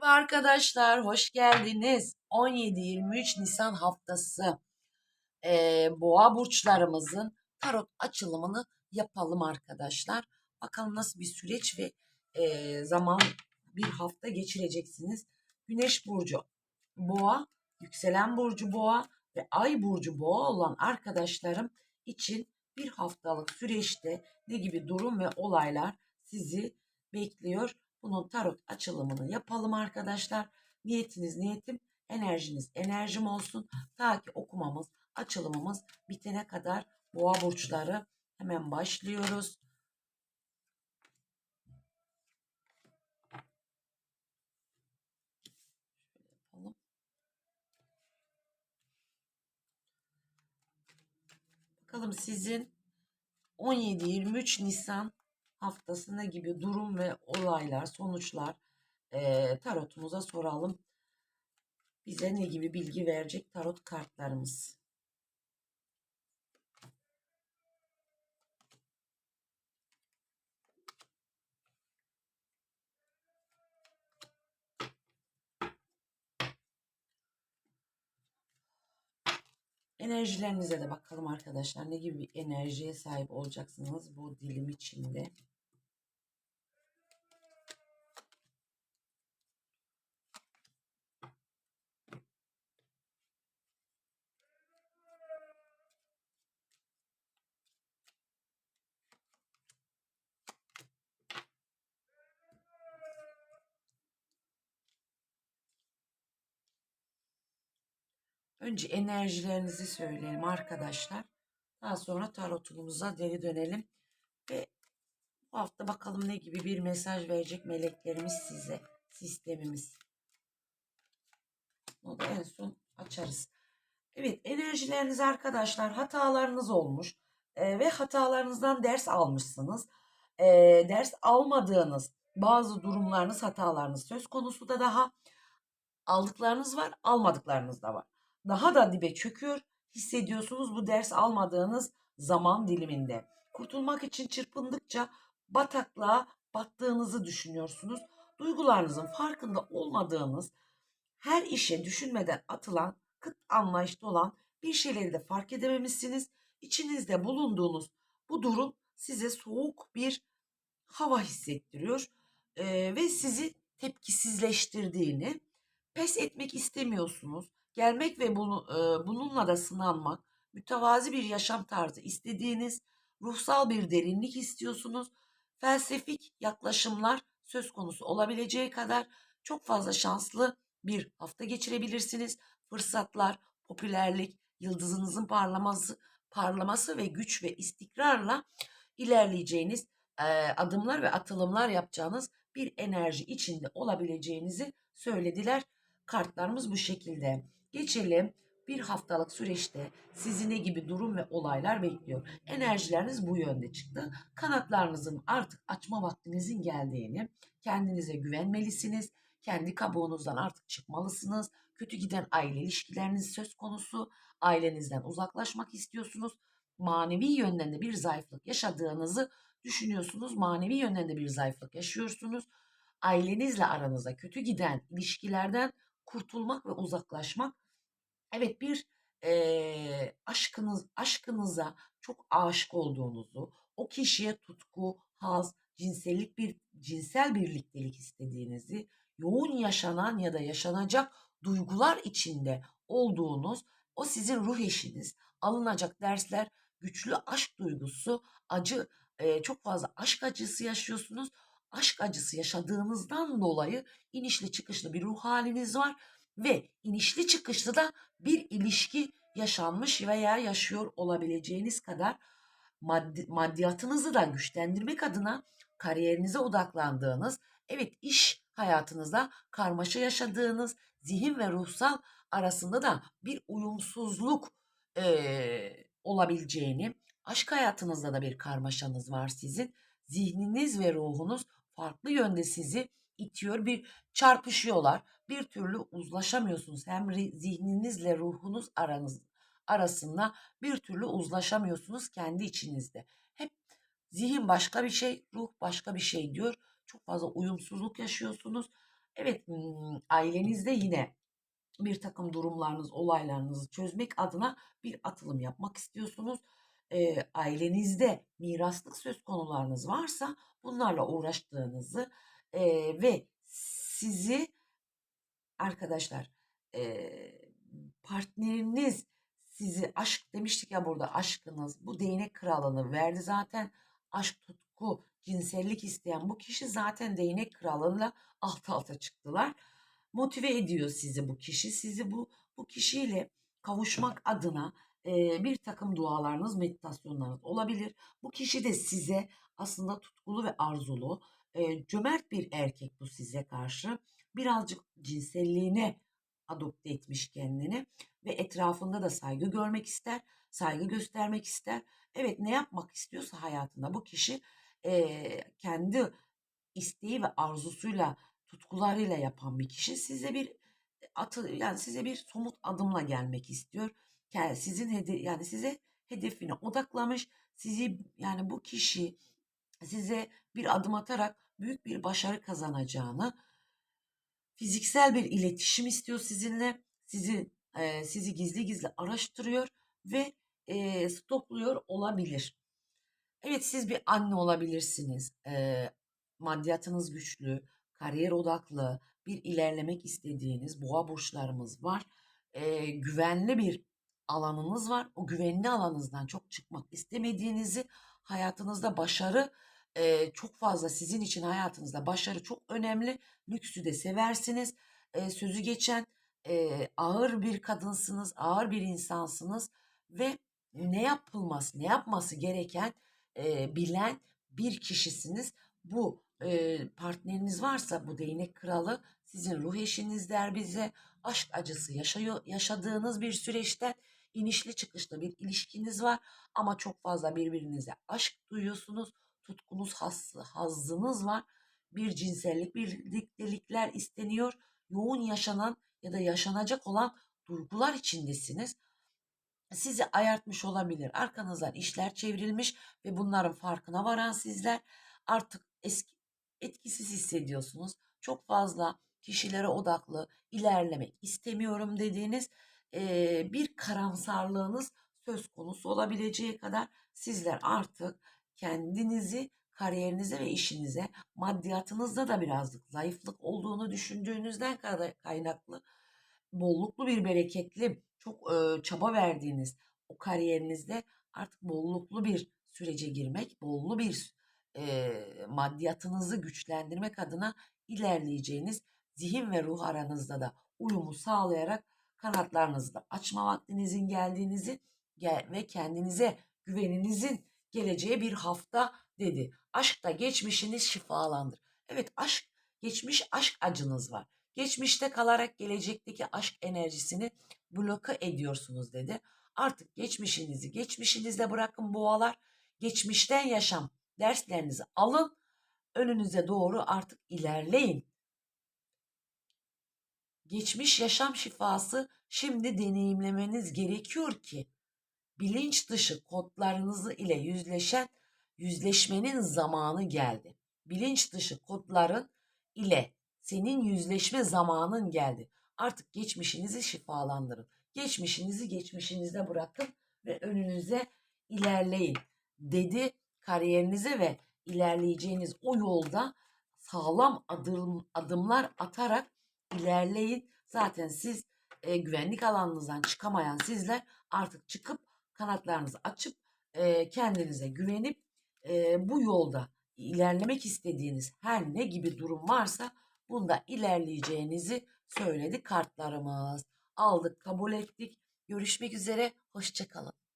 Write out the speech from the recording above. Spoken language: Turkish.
Merhaba arkadaşlar, hoş geldiniz. 17-23 Nisan haftası eee, boğa burçlarımızın tarot açılımını yapalım arkadaşlar. Bakalım nasıl bir süreç ve eee, zaman bir hafta geçireceksiniz. Güneş burcu boğa, yükselen burcu boğa ve ay burcu boğa olan arkadaşlarım için bir haftalık süreçte ne gibi durum ve olaylar sizi bekliyor? Bunun tarot açılımını yapalım arkadaşlar. Niyetiniz niyetim, enerjiniz enerjim olsun. Ta ki okumamız, açılımımız bitene kadar boğa burçları hemen başlıyoruz. Bakalım sizin 17-23 Nisan haftasında gibi durum ve olaylar, sonuçlar eee, tarotumuza soralım. Bize ne gibi bilgi verecek tarot kartlarımız? Enerjilerinize de bakalım arkadaşlar. Ne gibi bir enerjiye sahip olacaksınız bu dilim içinde? Önce enerjilerinizi söyleyelim arkadaşlar. Daha sonra tarotumuza geri dönelim. Ve bu hafta bakalım ne gibi bir mesaj verecek meleklerimiz size. Sistemimiz. Onu da en son açarız. Evet enerjileriniz arkadaşlar hatalarınız olmuş. Ee, ve hatalarınızdan ders almışsınız. Ee, ders almadığınız bazı durumlarınız hatalarınız söz konusu da daha aldıklarınız var almadıklarınız da var daha da dibe çöküyor. Hissediyorsunuz bu ders almadığınız zaman diliminde. Kurtulmak için çırpındıkça bataklığa battığınızı düşünüyorsunuz. Duygularınızın farkında olmadığınız, her işe düşünmeden atılan, kıt anlayışta olan bir şeyleri de fark edememişsiniz. İçinizde bulunduğunuz bu durum size soğuk bir hava hissettiriyor ee, ve sizi tepkisizleştirdiğini, pes etmek istemiyorsunuz gelmek ve bunu, e, bununla da sınanmak, mütevazi bir yaşam tarzı istediğiniz, ruhsal bir derinlik istiyorsunuz, felsefik yaklaşımlar söz konusu olabileceği kadar çok fazla şanslı bir hafta geçirebilirsiniz. Fırsatlar, popülerlik, yıldızınızın parlaması, parlaması ve güç ve istikrarla ilerleyeceğiniz e, adımlar ve atılımlar yapacağınız bir enerji içinde olabileceğinizi söylediler. Kartlarımız bu şekilde. Geçelim bir haftalık süreçte sizi ne gibi durum ve olaylar bekliyor? Enerjileriniz bu yönde çıktı. Kanatlarınızın artık açma vaktinizin geldiğini, kendinize güvenmelisiniz. Kendi kabuğunuzdan artık çıkmalısınız. Kötü giden aile ilişkileriniz söz konusu. Ailenizden uzaklaşmak istiyorsunuz. Manevi yönden de bir zayıflık yaşadığınızı düşünüyorsunuz. Manevi yönden de bir zayıflık yaşıyorsunuz. Ailenizle aranızda kötü giden ilişkilerden kurtulmak ve uzaklaşmak. Evet bir e, aşkınız aşkınıza çok aşık olduğunuzu, o kişiye tutku, haz, cinsellik bir cinsel birliktelik istediğinizi, yoğun yaşanan ya da yaşanacak duygular içinde olduğunuz, o sizin ruh eşiniz, alınacak dersler, güçlü aşk duygusu, acı, e, çok fazla aşk acısı yaşıyorsunuz aşk acısı yaşadığınızdan dolayı inişli çıkışlı bir ruh haliniz var ve inişli çıkışlı da bir ilişki yaşanmış veya yaşıyor olabileceğiniz kadar maddi, maddiyatınızı da güçlendirmek adına kariyerinize odaklandığınız, evet iş hayatınızda karmaşa yaşadığınız, zihin ve ruhsal arasında da bir uyumsuzluk e, olabileceğini, aşk hayatınızda da bir karmaşanız var sizin. Zihniniz ve ruhunuz farklı yönde sizi itiyor. Bir çarpışıyorlar. Bir türlü uzlaşamıyorsunuz. Hem zihninizle ruhunuz aranız arasında bir türlü uzlaşamıyorsunuz kendi içinizde. Hep zihin başka bir şey, ruh başka bir şey diyor. Çok fazla uyumsuzluk yaşıyorsunuz. Evet, ailenizde yine bir takım durumlarınız, olaylarınızı çözmek adına bir atılım yapmak istiyorsunuz. Eee, ailenizde miraslık söz konularınız varsa bunlarla uğraştığınızı, eee, ve sizi arkadaşlar, eee, partneriniz sizi aşk demiştik ya burada aşkınız, bu değnek kralını verdi zaten. Aşk, tutku, cinsellik isteyen bu kişi zaten değnek kralıyla alt alta çıktılar. Motive ediyor sizi bu kişi. Sizi bu bu kişiyle kavuşmak adına eee, bir takım dualarınız, meditasyonlarınız olabilir. Bu kişi de size aslında tutkulu ve arzulu, eee, cömert bir erkek bu size karşı. Birazcık cinselliğine adopte etmiş kendini ve etrafında da saygı görmek ister, saygı göstermek ister. Evet ne yapmak istiyorsa hayatında bu kişi eee, kendi isteği ve arzusuyla, tutkularıyla yapan bir kişi size bir atı yani size bir somut adımla gelmek istiyor. Yani sizin hede yani size hedefine odaklamış. Sizi yani bu kişi size bir adım atarak büyük bir başarı kazanacağını, fiziksel bir iletişim istiyor sizinle. Sizi eee, sizi gizli gizli araştırıyor ve eee, stokluyor olabilir. Evet, siz bir anne olabilirsiniz. Eee, maddiyatınız güçlü, kariyer odaklı, bir ilerlemek istediğiniz boğa burçlarımız var. Eee, güvenli bir alanınız var. O güvenli alanınızdan çok çıkmak istemediğinizi, hayatınızda başarı eee, çok fazla sizin için hayatınızda başarı çok önemli. Lüksü de seversiniz. Eee, sözü geçen eee, ağır bir kadınsınız, ağır bir insansınız ve ne yapılması, ne yapması gereken eee, bilen bir kişisiniz. Bu eee, partneriniz varsa bu değnek kralı sizin ruh eşiniz der bize. Aşk acısı yaşıyor, yaşadığınız bir süreçten inişli çıkışlı bir ilişkiniz var ama çok fazla birbirinize aşk duyuyorsunuz. Tutkunuz, hazzı, hazzınız var. Bir cinsellik, birliktelikler isteniyor. Yoğun yaşanan ya da yaşanacak olan duygular içindesiniz sizi ayartmış olabilir. Arkanızdan işler çevrilmiş ve bunların farkına varan sizler artık eski etkisiz hissediyorsunuz. Çok fazla kişilere odaklı ilerlemek istemiyorum dediğiniz eee, bir karamsarlığınız söz konusu olabileceği kadar sizler artık kendinizi kariyerinize ve işinize maddiyatınızda da birazcık zayıflık olduğunu düşündüğünüzden kaynaklı bolluklu bir bereketli çok e, çaba verdiğiniz o kariyerinizde artık bolluklu bir sürece girmek, bollu bir e, maddiyatınızı güçlendirmek adına ilerleyeceğiniz zihin ve ruh aranızda da uyumu sağlayarak kanatlarınızı da açma vaktinizin geldiğinizi ve kendinize güveninizin geleceği bir hafta dedi. Aşkta geçmişiniz şifalandır. Evet aşk, geçmiş aşk acınız var. Geçmişte kalarak gelecekteki aşk enerjisini bloke ediyorsunuz dedi. Artık geçmişinizi geçmişinizde bırakın boğalar. Geçmişten yaşam derslerinizi alın. Önünüze doğru artık ilerleyin. Geçmiş yaşam şifası şimdi deneyimlemeniz gerekiyor ki bilinç dışı kodlarınızı ile yüzleşen yüzleşmenin zamanı geldi. Bilinç dışı kodların ile senin yüzleşme zamanın geldi. Artık geçmişinizi şifalandırın. Geçmişinizi geçmişinizde bırakın ve önünüze ilerleyin dedi. Kariyerinize ve ilerleyeceğiniz o yolda sağlam adım, adımlar atarak ilerleyin. Zaten siz e, güvenlik alanınızdan çıkamayan sizler artık çıkıp kanatlarınızı açıp e, kendinize güvenip e, bu yolda ilerlemek istediğiniz her ne gibi durum varsa bunda ilerleyeceğinizi söyledi kartlarımız. Aldık, kabul ettik. Görüşmek üzere, hoşçakalın.